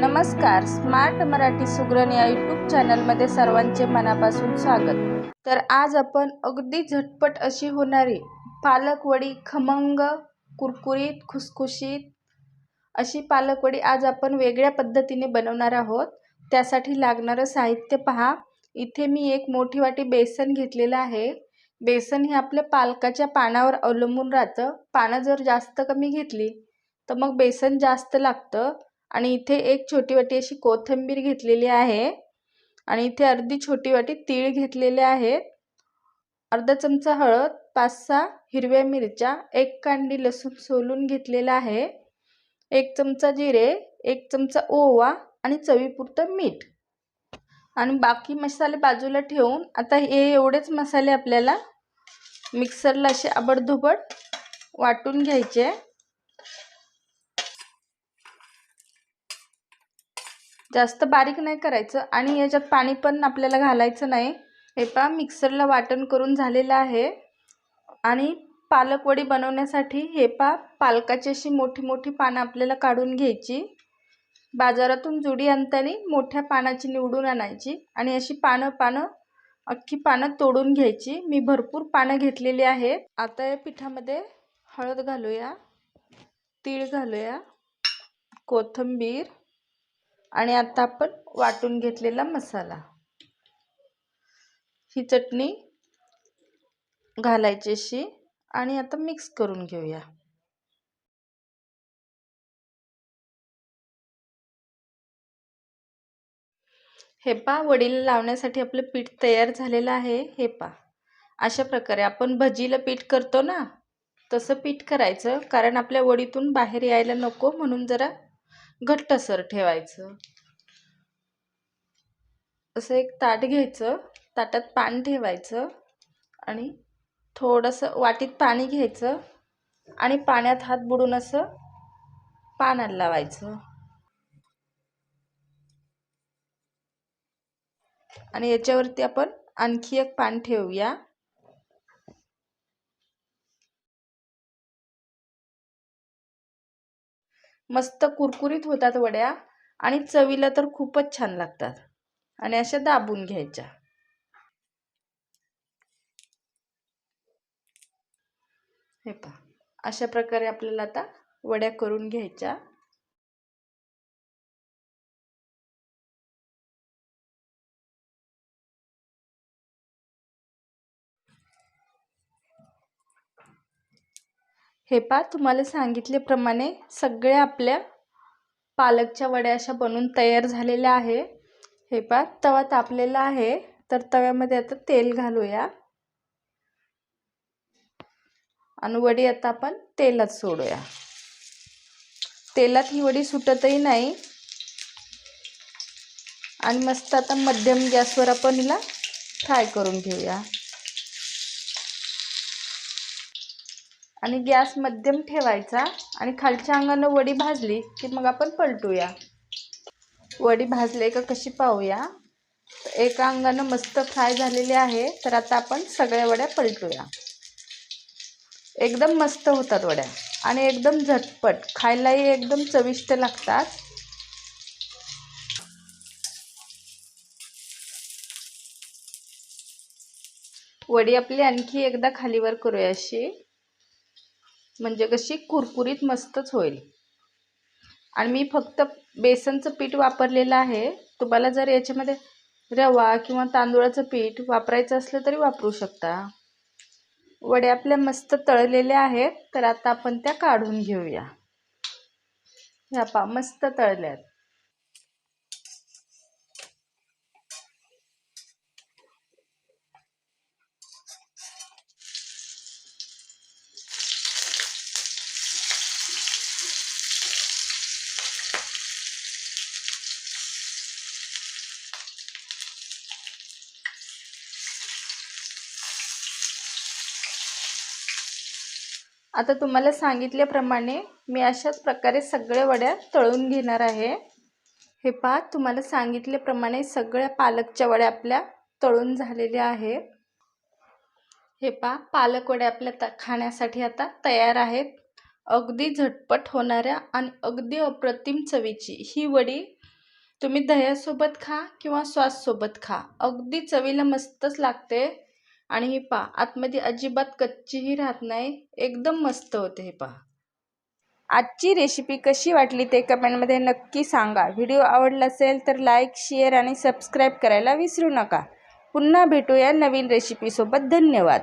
नमस्कार. स्मार्ट मराठी सुग्रण या यूट्यूब चॅनलमध्ये सर्वांचे मनापासून स्वागत. तर आज आपण अगदी झटपट अशी होणारी पालक वडी खमंग कुरकुरीत खुसखुशीत अशी पालक वडी आज आपण वेगळ्या पद्धतीने बनवणार आहोत. त्यासाठी लागणारं साहित्य पहा. इथे मी एक मोठी वाटी बेसन घेतलेलं आहे. बेसन हे आपल्या पालकाच्या पानावर अवलंबून राहतं. पानं जर जास्त कमी घेतली तर मग बेसन जास्त लागतं. आणि इथे एक छोटी वाटी अशी कोथिंबीर घेतलेली आहे. आणि इथे अर्धी छोटी वाटी तीळ घेतलेले आहेत. अर्धा चमचा हळद पाच सहा हिरव्या मिरच्या एक कांडी लसूण सोलून घेतलेला आहे. एक चमचा जिरे एक चमचा ओवा आणि चवीपुरतं मीठ. आणि बाकी मसाले बाजूला ठेवून आता हे एवढेच मसाले आपल्याला मिक्सरला असे आबडधोबड वाटून घ्यायचे. जास्त बारीक नाही करायचं आणि याच्यात पाणी पण आपल्याला घालायचं नाही. हे पहा मिक्सरला वाटण करून झालेलं आहे. आणि पालक वडी बनवण्यासाठी हे पहा पालकाची अशी मोठी मोठी पानं आपल्याला काढून घ्यायची. बाजारातून जुडी आणताना मोठ्या पानाची निवडून आणायची आणि अशी पानं पानं अख्खी पानं तोडून घ्यायची. मी भरपूर पानं घेतलेली आहेत. आता या पिठामध्ये हळद घालूया तीळ घालूया कोथिंबीर आणि आता आपण वाटून घेतलेला मसाला. ही चटणी घालायची अशी आणि आता मिक्स करून घेऊया. हे पा वडील लावण्यासाठी आपलं पीठ तयार झालेलं आहे. हे पा. अशा प्रकारे आपण भजीला पीठ करतो ना तसं पीठ करायचं. कारण आपल्या वडीतून बाहेर यायला नको म्हणून जरा घट्टसर ठेवायचं. असं एक ताट घ्यायचं. ताटात पाणी ठेवायचं आणि थोडंसं वाटीत पाणी घ्यायचं आणि पाण्यात हात बुडून असं पाण्याला लावायचं. आणि याच्यावरती आपण आणखी एक पान ठेवूया. मस्त कुरकुरीत होतात वड्या आणि चवीला तर खूपच छान लागतात. आणि अशा दाबून घ्यायच्या. हे पहा. अशा प्रकारे आपल्याला आता वड्या करून घ्यायच्या. हे पा तुम्हाला सांगितल्याप्रमाणे सगळ्या आपल्या पालकच्या वड्या अशा बनून तयार झालेल्या आहे. हे पा तवा तापलेला आहे. तर तव्यामध्ये आता तेल घालूया. आणि वडी आता आपण तेलात सोडूया. तेलात ही वडी सुटतही नाही. आणि मस्त आता मध्यम गॅसवर आपण हिला फ्राय करून घेऊया. आणि गॅस मध्यम ठेवायचा आणि खालच्या अंगानं वडी भाजली की मग आपण पलटूया. वडी भाजले का कशी पाहूया? एका अंगानं मस्त फ्राय झालेली आहे तर आता आपण सगळ्या वड्या पलटूया. एकदम मस्त होतात वड्या आणि एकदम झटपट. खायलाही एकदम चविष्ट लागतात. वडी आपली आणखी एकदा खालीवर करूया अशी. म्हणजे कशी कुरकुरीत मस्तच होईल. आणि मी फक्त बेसनचं पीठ वापरलेलं आहे. तुम्हाला जर याच्यामध्ये रवा किंवा तांदूळाचं पीठ वापरायचं असलं तरी वापरू शकता. वड्या आपल्या मस्त तळलेल्या आहेत. तर आता आपण त्या काढून घेऊया. ह्या पा मस्त तळल्यात. आता तुम्हाला सांगितल्याप्रमाणे मी अशाच प्रकारे सगळ्या वड्या तळून घेणार आहे. हे पहा तुम्हाला सांगितल्याप्रमाणे सगळ्या पालकच्या वड्या आपल्या तळून झालेल्या आहेत. हे पहा पालक वड्या आपल्या त खाण्यासाठी आता तयार आहेत. अगदी झटपट होणाऱ्या आणि अगदी अप्रतिम चवीची ही वडी तुम्ही दह्यासोबत खा किंवा सॉससोबत खा. अगदी चवीला मस्तच लागते. आणि हे पहा आतमध्ये अजिबात कच्चीही राहत नाही एकदम मस्त होते हे पहा. आजची रेसिपी कशी वाटली ते कमेंटमध्ये नक्की सांगा. व्हिडिओ आवडला असेल तर लाईक शेअर आणि सबस्क्राईब करायला विसरू नका. पुन्हा भेटूया नवीन रेसिपीसोबत धन्यवाद.